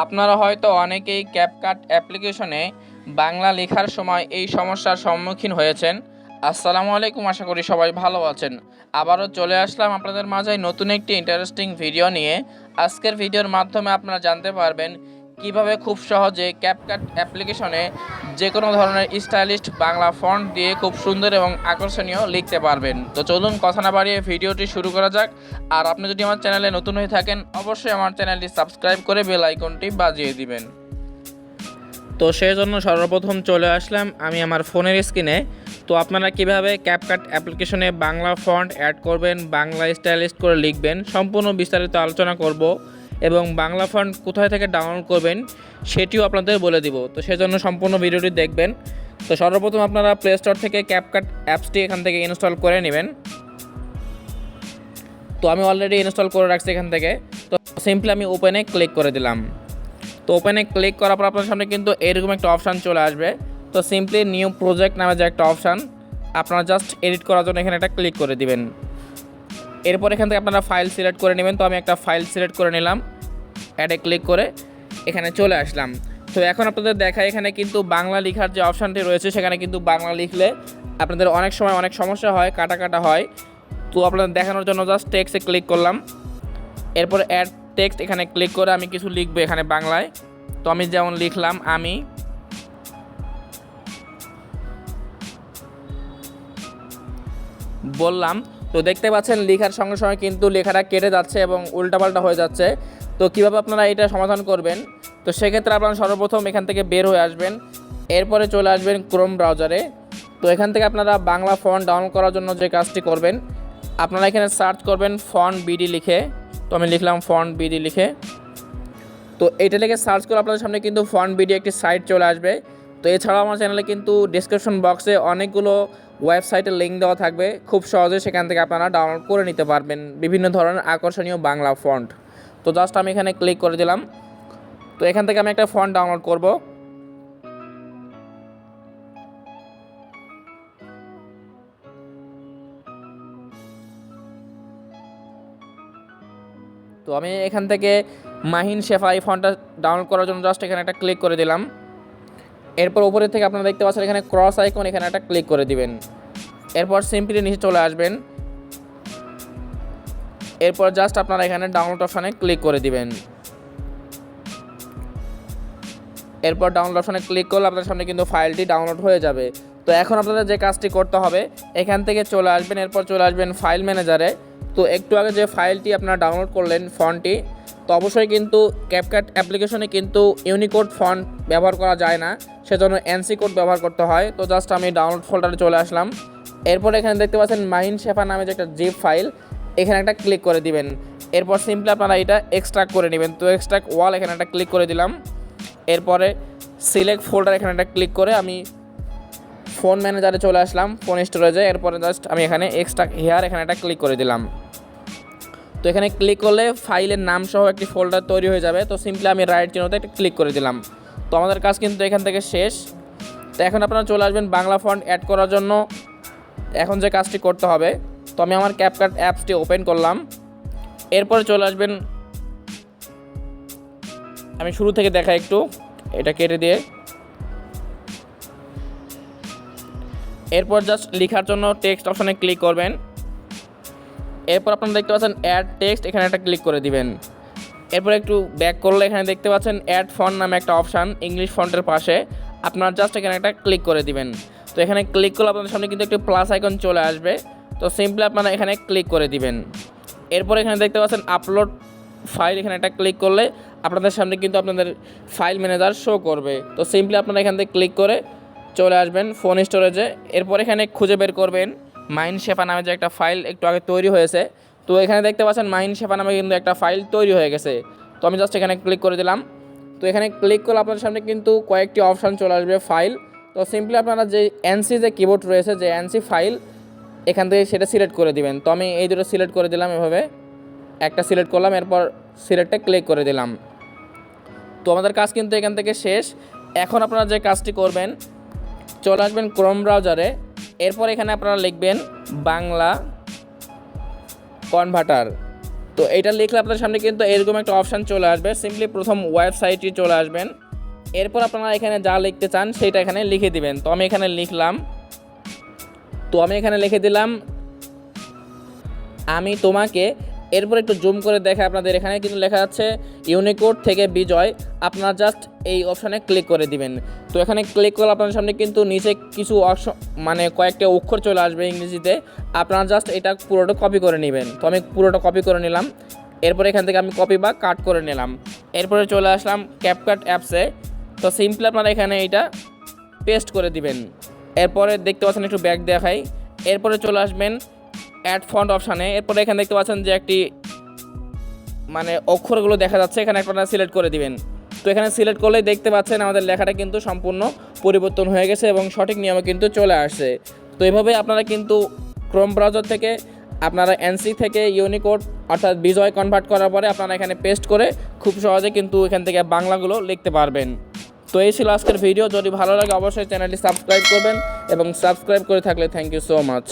আপনারা হয়তো অনেকেই ক্যাপকাট অ্যাপ্লিকেশনে বাংলা লেখার সময় এই সমস্যার সম্মুখীন হয়েছেন। আসসালামু আলাইকুম, আশা করি সবাই ভালো আছেন। আবারও চলে আসলাম আপনাদের মাঝে নতুন একটি ইন্টারেস্টিং ভিডিও নিয়ে। আজকের ভিডিওর মাধ্যমে আপনারা জানতে পারবেন কীভাবে খুব সহজে ক্যাপকাট অ্যাপ্লিকেশনে যে কোনো ধরনের স্টাইলিস্ট বাংলা ফন্ট দিয়ে খুব সুন্দর এবং আকর্ষণীয় লিখতে পারবেন। তো চলুন কথা না বাড়িয়ে ভিডিওটি শুরু করা যাক। আর আপনি যদি আমার চ্যানেলে নতুন হয়ে থাকেন, অবশ্যই আমার চ্যানেলটি সাবস্ক্রাইব করে বেল আইকনটি বাজিয়ে দিবেন। তো সেই জন্য সর্বপ্রথম চলে আসলাম আমি আমার ফোনের স্ক্রিনে তো আপনারা কীভাবে ক্যাপকাট অ্যাপ্লিকেশনে বাংলা ফন্ট অ্যাড করবেন, বাংলা স্টাইলিস্ট করে লিখবেন, সম্পূর্ণ বিস্তারিত আলোচনা করব। এবং বাংলা ফন্ট কোথায় থেকে ডাউনলোড করবেন, সেটিও আপনাদের বলে দিব। তো সেজন্য সম্পূর্ণ ভিডিওটি দেখবেন। তো সর্বপ্রথম আপনারা প্লে স্টোর থেকে ক্যাপকাট অ্যাপসটি এখান থেকে ইনস্টল করে নেবেন। তো আমি অলরেডি ইনস্টল করে রাখছি এখান থেকে। তো সিম্পলি আমি ওপেনে ক্লিক করে দিলাম। তো ওপেনে ক্লিক করার পর আপনার সামনে কিন্তু এরকম একটা অপশান চলে আসবে। তো সিম্পলি নিউ প্রজেক্ট নামে যে একটা অপশান আপনারা জাস্ট এডিট করার জন্য এখানে একটা ক্লিক করে দিবেন। এরপর এখান থেকে আপনারা ফাইল সিলেক্ট করে নেবেন। তো আমি একটা ফাইল সিলেক্ট করে নিলাম। অ্যাডে ক্লিক করে এখানে চলে আসলাম। তো এখন আপনাদের দেখা এখানে কিন্তু বাংলা লেখার যে অপশানটি রয়েছে, সেখানে কিন্তু বাংলা লিখলে আপনাদের অনেক সময় অনেক সমস্যা হয় কাটা কাটা হয়। তো আপনাদের দেখানোর জন্য জাস্ট টেক্সে ক্লিক করলাম। এরপর অ্যাড টেক্সট এখানে ক্লিক করে আমি কিছু লিখব এখানে বাংলায়। তো আমি যেমন লিখলাম, আমি বললাম, তো দেখতে পাচ্ছেন লেখার সঙ্গে সঙ্গে কিন্তু লেখাটা কেটে যাচ্ছে এবং উল্টাপাল্টা হয়ে যাচ্ছে। তো কীভাবে আপনারা এটা সমাধান করবেন? তো সেক্ষেত্রে আপনারা সর্বপ্রথম এখান থেকে বের হয়ে আসবেন। এরপরে চলে আসবেন ক্রোম ব্রাউজারে তো এখান থেকে আপনারা বাংলা ফন্ট ডাউনলোড করার জন্য যে কাজটি করবেন, আপনারা এখানে সার্চ করবেন ফন্ট বিডি লিখে। তো আমি লিখলাম ফন্ট বিডি লিখে। তো এটা লিখে সার্চ করে আপনাদের সামনে কিন্তু ফন্ট বিডি একটি সাইট চলে আসবে। তো এছাড়াও আমার চ্যানেলে কিন্তু ডিসক্রিপশন বক্সে অনেকগুলো ওয়েবসাইটের লিঙ্ক দেওয়া থাকবে। খুব সহজে সেখান থেকে আপনারা ডাউনলোড করে নিতে পারবেন। বিভিন্ন ধরনের আকর্ষণীয় বাংলা ফন্ট তো জাস্ট আমি এখানে ক্লিক করে দিলাম। তো এখান থেকে আমি একটা ফন্ট ডাউনলোড করব। তো আমি এখান থেকে মাহিন শেফা এই ফন্টটা ডাউনলোড করার জন্য জাস্ট এখানে একটা ক্লিক করে দিলাম। এরপর উপরে থেকে আপনারা দেখতে পাচ্ছেন এখানে ক্রস আইকন এখানে একটা ক্লিক করে দিবেন। এরপর সিম্পলি নিচে চলে আসবেন। এরপর জাস্ট আপনারা এখানে ডাউনলোড অপশানে ক্লিক করে দিবেন। এরপর ডাউনলোড অপশানে ক্লিক করলে আপনার সামনে কিন্তু ফাইলটি ডাউনলোড হয়ে যাবে। তো এখন আপনাদের যে কাজটি করতে হবে, এখান থেকে চলে আসবেন, এরপর চলে আসবেন ফাইল ম্যানেজারে তো একটু আগে যে ফাইলটি আপনারা ডাউনলোড করলেন ফন্টটি তো অবশ্যই কিন্তু ক্যাপকাট অ্যাপ্লিকেশনে কিন্তু ইউনিকোড ফন্ট ব্যবহার করা যায় না, সেজন্য এনসি কোড ব্যবহার করতে হয়। তো জাস্ট আমি ডাউনলোড ফোল্ডারে চলে আসলাম। এরপর এখানে দেখতে পাচ্ছেন মাহিন শেফা নামে যে একটা জিপ ফাইল এখানে একটা ক্লিক করে দিবেন। এরপর সিম্পলি আপনারা এটা এক্সট্রাক্ট করে নেবেন। তো এক্সট্রাক্ট ওয়াল এখানে একটা ক্লিক করে দিলাম। এরপরে সিলেক্ট ফোল্ডার এখানে একটা ক্লিক করে আমি ফোন ম্যানেজারে চলে আসলাম ফোন স্টোরেজে এরপরে জাস্ট আমি এখানে এক্সট্রা হেয়ার এখানে একটা ক্লিক করে দিলাম। তো এখানে ক্লিক করলে ফাইলের নাম সহ একটি ফোল্ডার তৈরি হয়ে যাবে। তো সিম্পলি আমি রাইট চিহ্নতে একটা ক্লিক করে দিলাম। তো আমাদের কাজ কিন্তু এখান থেকে শেষ। তো এখন আপনারা চলে আসবেন বাংলা ফন্ট অ্যাড করার জন্য। এখন যে কাজটি করতে হবে তো আমি আমার ক্যাপকাট অ্যাপসটি ওপেন করলাম। এরপরে চলে আসবেন। আমি শুরু থেকে দেখা একটু। এটা কেটে দিয়ে। এরপর জাস্ট লেখার জন্য টেক্সট অপশানে ক্লিক করবেন। এরপর আপনারা দেখতে পাচ্ছেন অ্যাড টেক্সট এখানে একটা ক্লিক করে দিবেন। এরপর একটু ব্যাক করলে এখানে দেখতে পাচ্ছেন অ্যাড ফন্ট নামে একটা অপশান ইংলিশ ফন্টের পাশে। আপনারা জাস্ট এখানে একটা ক্লিক করে দিবেন। তো এখানে ক্লিক করলে আপনাদের সামনে কিন্তু একটি প্লাস আইকন চলে আসবে। তো সিম্পলি আপনারা এখানে ক্লিক করে দিবেন। এরপর এখানে দেখতে পাচ্ছেন আপলোড ফাইল এখানে একটা ক্লিক করলে আপনাদের সামনে কিন্তু আপনাদের ফাইল ম্যানেজার শো করবে। তো সিম্পলি আপনারা এখান থেকে ক্লিক করে চলে আসবেন ফোন স্টোরেজে এরপর এখানে খুঁজে বের করবেন মাইন শেফা নামে যে একটা ফাইল একটু আগে তৈরি হয়েছে। তো এখানে দেখতে পাচ্ছেন মাইন শেফা নামে কিন্তু একটা ফাইল তৈরি হয়ে গেছে। তো আমি জাস্ট এখানে ক্লিক করে দিলাম। তো এখানে ক্লিক করলে আপনাদের সামনে কিন্তু কয়েকটি অপশান চলে আসবে ফাইল তো সিম্পলি আপনারা যে এনসি যে কিবোর্ড রয়েছে, যে এনসি ফাইল এখান থেকে সেটা সিলেক্ট করে দিবেন। তো আমি এই দুটো সিলেক্ট করে দিলাম এভাবে। একটা সিলেক্ট করলাম, এরপর সিলেক্টে ক্লিক করে দিলাম। তো আমাদের কাজ কিন্তু এখান থেকে শেষ। এখন আপনারা যে কাজটি করবেন, চলে আসবেন ক্রোম ব্রাউজারে এরপর এখানে আপনারা লিখবেন বাংলা কনভার্টার তো এটা লিখলে আপনার সামনে কিন্তু এরকম একটা অপশান চলে আসবে। সিম্পলি প্রথম ওয়েবসাইটটি চলে আসবেন। এরপর আপনারা এখানে যা লিখতে চান, সেটা এখানে লিখে দিবেন। তো আমি এখানে লিখলাম তো আমি এখানে লিখে দিলাম, আমি তোমাকে এরপর একটু জুম করে দেখে আপনাদের এখানে কিন্তু লেখা আছে ইউনিকোড থেকে বিজয়, আপনারা জাস্ট এই অপশানে ক্লিক করে দিবেন। তো এখানে ক্লিক করলে আপনাদের সামনে কিন্তু নিচে কিছু মানে কয়েকটা অক্ষর চলে আসবে ইংরেজিতে, আপনারা জাস্ট এটা পুরোটা কপি করে নেবেন। তো আমি পুরোটা কপি করে নিলাম, এরপর এখান থেকে আমি কপি বা কাট করে নিলাম। এরপরে চলে আসলাম ক্যাপকাট অ্যাপসে তো সিম্পলি আপনারা এখানে এটা পেস্ট করে দিবেন। এরপরে দেখতে পাচ্ছেন একটু ব্যাক দেখাই। এরপরে চলে আসবেন অ্যাড ফন্ট অপশানে এরপরে এখানে দেখতে পাচ্ছেন যে একটি মানে অক্ষরগুলো দেখা যাচ্ছে। এখানে আপনারা সিলেক্ট করে দিবেন। তো এখানে সিলেক্ট করলেই দেখতে পাচ্ছেন আমাদের লেখাটা কিন্তু সম্পূর্ণ পরিবর্তন হয়ে গেছে এবং সঠিক নিয়মে কিন্তু চলে আসছে। তো এভাবে আপনারা কিন্তু ক্রোম ব্রাউজার থেকে, আপনারা এনসি থেকে ইউনিকোড অর্থাৎ বিজয় কনভার্ট করার পরে আপনারা এখানে পেস্ট করে খুব সহজে কিন্তু এখান থেকে বাংলাগুলো লিখতে পারবেন। তো এই ছিল আজকের ভিডিও যদি ভালো লাগে, অবশ্যই চ্যানেলটি সাবস্ক্রাইব করবেন এবং সাবস্ক্রাইব করে থাকলে থ্যাংক ইউ সো মাচ